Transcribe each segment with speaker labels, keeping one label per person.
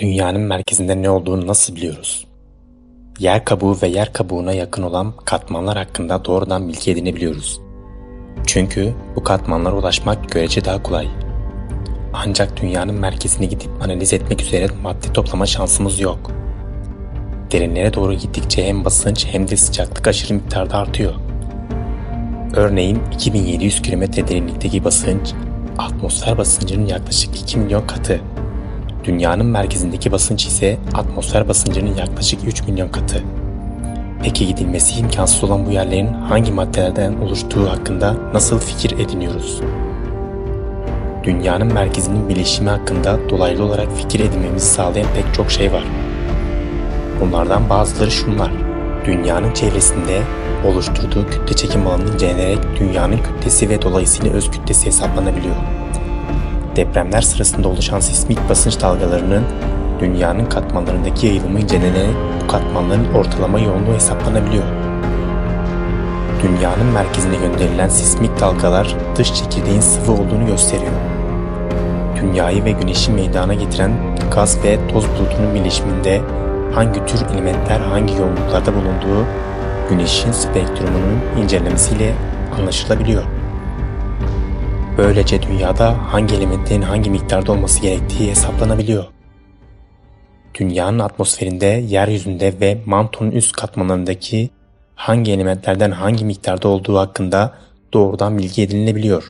Speaker 1: Dünyanın merkezinde ne olduğunu nasıl biliyoruz? Yer kabuğu ve yer kabuğuna yakın olan katmanlar hakkında doğrudan bilgi edinebiliyoruz. Çünkü bu katmanlara ulaşmak görece daha kolay. Ancak dünyanın merkezine gidip analiz etmek üzere madde toplama şansımız yok. Derinlere doğru gittikçe hem basınç hem de sıcaklık aşırı miktarda artıyor. Örneğin 2700 km derinlikteki basınç, atmosfer basıncının yaklaşık 2 milyon katı. Dünyanın merkezindeki basınç ise atmosfer basıncının yaklaşık 3 milyon katı. Peki gidilmesi imkansız olan bu yerlerin hangi maddelerden oluştuğu hakkında nasıl fikir ediniyoruz? Dünyanın merkezinin bileşimi hakkında dolaylı olarak fikir edinmemizi sağlayan pek çok şey var. Bunlardan bazıları şunlar. Dünyanın çevresinde oluşturduğu kütle çekim alanı incelenerek dünyanın kütlesi ve dolayısıyla öz kütlesi hesaplanabiliyor. Depremler sırasında oluşan sismik basınç dalgalarının dünyanın katmanlarındaki yayılımı incelenerek bu katmanların ortalama yoğunluğu hesaplanabiliyor. Dünyanın merkezine gönderilen sismik dalgalar dış çekirdeğin sıvı olduğunu gösteriyor. Dünyayı ve güneşi meydana getiren gaz ve toz bulutunun birleşiminde hangi tür elementler hangi yoğunluklarda bulunduğu güneşin spektrumunun incelemesiyle anlaşılabiliyor. Böylece dünyada hangi elementlerin hangi miktarda olması gerektiği hesaplanabiliyor. Dünyanın atmosferinde, yeryüzünde ve mantonun üst katmanlarındaki hangi elementlerden hangi miktarda olduğu hakkında doğrudan bilgi edinilebiliyor.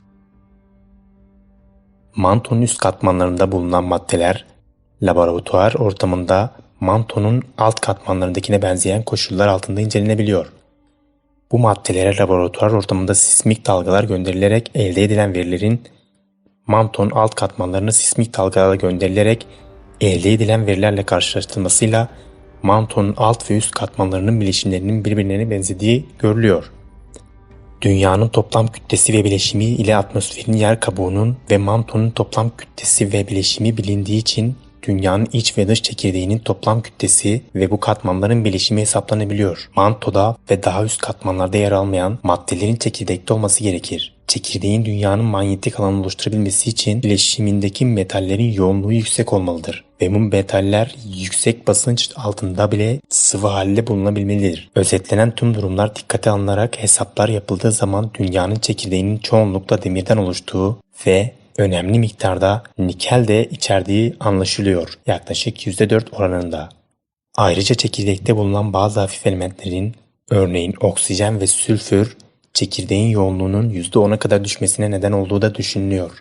Speaker 1: Mantonun üst katmanlarında bulunan maddeler, laboratuvar ortamında mantonun alt katmanlarındakine benzeyen koşullar altında incelenebiliyor. Bu maddelere laboratuvar ortamında sismik dalgalar gönderilerek elde edilen verilerin manton alt katmanlarına sismik dalgalar gönderilerek elde edilen verilerle karşılaştırılmasıyla mantonun alt ve üst katmanlarının bileşimlerinin birbirine benzediği görülüyor. Dünyanın toplam kütlesi ve bileşimi ile atmosferin yer kabuğunun ve mantonun toplam kütlesi ve bileşimi bilindiği için dünyanın iç ve dış çekirdeğinin toplam kütlesi ve bu katmanların bileşimi hesaplanabiliyor. Mantoda ve daha üst katmanlarda yer almayan maddelerin çekirdekte olması gerekir. Çekirdeğin dünyanın manyetik alanı oluşturabilmesi için bileşimindeki metallerin yoğunluğu yüksek olmalıdır ve bu metaller yüksek basınç altında bile sıvı halde bulunabilmelidir. Özetlenen tüm durumlar dikkate alınarak hesaplar yapıldığı zaman dünyanın çekirdeğinin çoğunlukla demirden oluştuğu ve önemli miktarda nikel de içerdiği anlaşılıyor yaklaşık %4 oranında. Ayrıca çekirdekte bulunan bazı hafif elementlerin örneğin oksijen ve sülfür çekirdeğin yoğunluğunun %10'a kadar düşmesine neden olduğu da düşünülüyor.